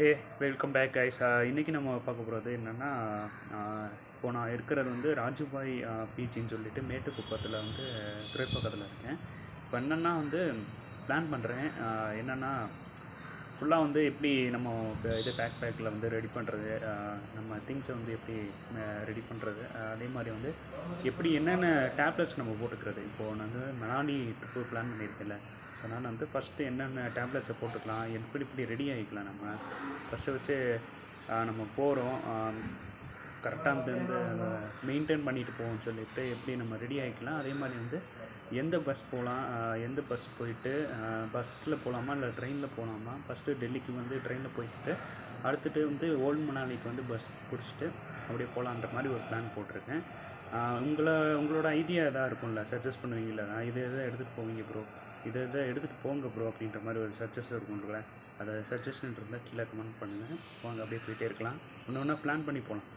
ஹே welcome back guys இன்றைக்கி நம்ம பார்க்க போகிறது என்னென்னா இப்போ நான் இருக்கிறது வந்து ராஜுபாய் பீச்சின்னு சொல்லிட்டு மேட்டுக்குப்பத்தில் வந்து துறைப்பக்கத்தில் இருக்கேன். இப்போ என்னென்னா வந்து பிளான் பண்ணுறேன் என்னென்னா ஃபுல்லாக வந்து எப்படி நம்ம இது பேக் பேக்கில் வந்து ரெடி பண்ணுறது நம்ம திங்ஸை வந்து எப்படி ரெடி பண்ணுறது அதே மாதிரி வந்து எப்படி என்னென்ன டேப்லெட்ஸ் நம்ம போட்டுக்கிறது. இப்போது நான் வந்து மணாலி ட்ரிப்பு பிளான் பண்ணியிருக்கேன்ல. அதனால் வந்து ஃபஸ்ட்டு என்னென்ன டேப்லெட்ஸை போட்டுக்கலாம் எப்படி இப்படி ரெடி ஆகிக்கலாம் நம்ம? ஃபஸ்ட்டு வச்சு நம்ம போகிறோம் கரெக்டாக வந்து இந்த மெயின்டைன் பண்ணிட்டு போவோம்னு சொல்லிட்டு எப்படி நம்ம ரெடி ஆகிக்கலாம். அதே மாதிரி வந்து எந்த பஸ் போகலாம் எந்த பஸ் போயிட்டு பஸ்ஸில் போகலாமா இல்லை ட்ரெயினில் போகலாமா ஃபஸ்ட்டு டெல்லிக்கு வந்து ட்ரெயினில் போயிட்டு அடுத்துட்டு வந்து ஓல்டு மணாலிக்கு வந்து பஸ் பிடிச்சிட்டு அப்படியே போகலான்ற மாதிரி ஒரு பிளான் போட்டிருக்கேன். உங்களை உங்களோட ஐடியா எதாவது இருக்கும்ல? சஜஸ்ட் பண்ணுவீங்களா? இது எதாவது எடுத்துகிட்டு போவீங்க ப்ரோ இதை இதை எடுத்துகிட்டு போங்க ப்ரோ அப்படின்ற மாதிரி ஒரு சஜஷன் இருக்கும்ல அதை சஜஷன் இருந்தால் கீழே கமெண்ட் பண்ணுங்கள் வாங்க அப்படியே போயிட்டே இருக்கலாம். ஒன்று ஒன்றா பிளான் பண்ணி போகலாம்